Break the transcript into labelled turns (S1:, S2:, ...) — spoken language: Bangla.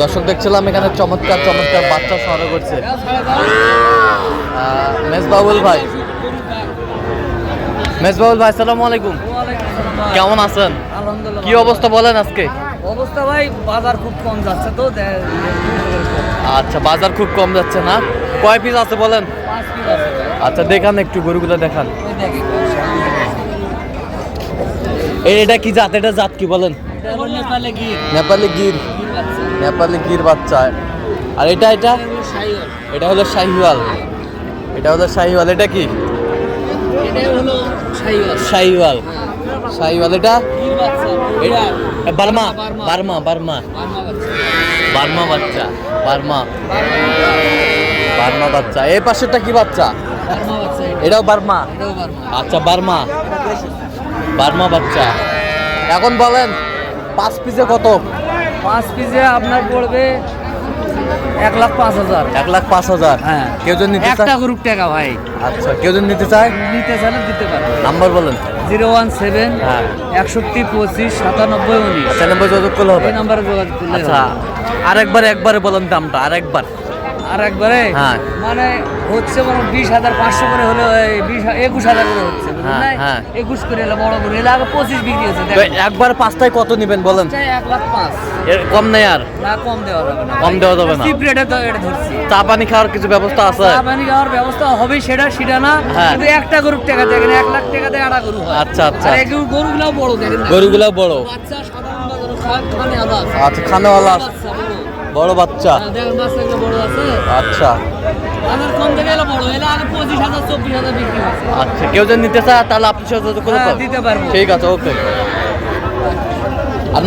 S1: দর্শক দেখছিলাম এখানে চমৎকার চমৎকার বাচ্চা সংগ্রহ করছে। আহ, মেজবাউল ভাই। মেজবাউল ভাই আসসালামু আলাইকুম। কেমন আছেন? কি অবস্থা বলেন আজকে?
S2: অবস্থা ভাই বাজার খুব কম যাচ্ছে তো
S1: আচ্ছা বাজার খুব কম যাচ্ছে না? কয় পিস আছে বলেন। আচ্ছা দেখান একটু গরুগুলো দেখান। এটা কি জাত? এটা জাত কি বলেন?
S2: নেপালে গির,
S1: নেপালি গির। নেপালি গির বাচ্চা আর এটা এটা
S2: এটা হলো শাহিওয়াল।
S1: এটা হলো শাহিওয়াল এটা কি
S2: শাহিওয়াল।
S1: শাহিওয়াল। এটা। Burma
S2: Burma.
S1: বার্মা বার্মা
S2: বাচ্চা।
S1: বার্মা বার্মা বাচ্চা এই পাশেরটা কি বাচ্চা এটাও বার্মা। আচ্ছা বার্মা বার্মা বাচ্চা এখন বলেন, পাঁচ পিসে কত
S2: পাঁচ পিসে আপনার পড়বে এক লাখ পাঁচ হাজার।
S1: এক লাখ পাঁচ হাজার?
S2: হ্যাঁ।
S1: কেউ যদি নিতে
S2: একটা
S1: চায়?
S2: গ্রুপ টাকা ভাই।
S1: আচ্ছা কেউ যদি নিতে চায়?
S2: নিতে চাইলে দিতে পারবে।
S1: নাম্বার বলেন।
S2: জিরো ওয়ান সেভেন
S1: হ্যাঁ।
S2: একষট্টি পঁচিশ সাতানব্বই উনিশ।
S1: আচ্ছা নাম্বার যোগাযোগ করলে হবে?
S2: এই নাম্বারে যোগাযোগ করলে
S1: আচ্ছা আরেকবার একবারে বলেন দামটা আরেকবার।
S2: আর একবারে
S1: হ্যাঁ।
S2: মানে হচ্ছে মানে বিশ হাজার পাঁচশো করে হলে বিশ একুশ হাজার করে হচ্ছে
S1: হ্যাঁ? হ্যাঁ।
S2: একুশ করে এলে বড় করে এলে আগে পঁচিশ বিক্রি হচ্ছে
S1: একবার পাঁচটায় কত নেবেন বলেন
S2: এক লাখ পাঁচ
S1: কম নেই আর
S2: না কম দেওয়া যাবে না
S1: কম দেওয়া যাবে না।
S2: চিপ রেটে তো এটা ধরছি
S1: চা পানি খাওয়ার কিছু ব্যবস্থা আছে
S2: চা পানি খাওয়ার ব্যবস্থা হবে সেটা সেটা না
S1: হ্যাঁ।
S2: কিন্তু একটা গরুর টাকা দেখেন এক লাখ টাকা দিয়ে একটা গরু
S1: আচ্ছা, আচ্ছা।
S2: আর গরু- গরুগুলাও বড় দেখেন না।
S1: গরুগুলো বড়
S2: বাচ্চা সাধারণ খানে আলো আছে
S1: আচ্ছা খানেওয়ালা আছে।
S2: বড়।
S1: বাচ্চা।
S2: হ্যাঁ,
S1: আচ্ছা। আচ্ছা কেউ যদি নিতে চায় তাহলে আপনি
S2: হ্যাঁ। দিতে পারব।
S1: ঠিক আছে ওকে। আর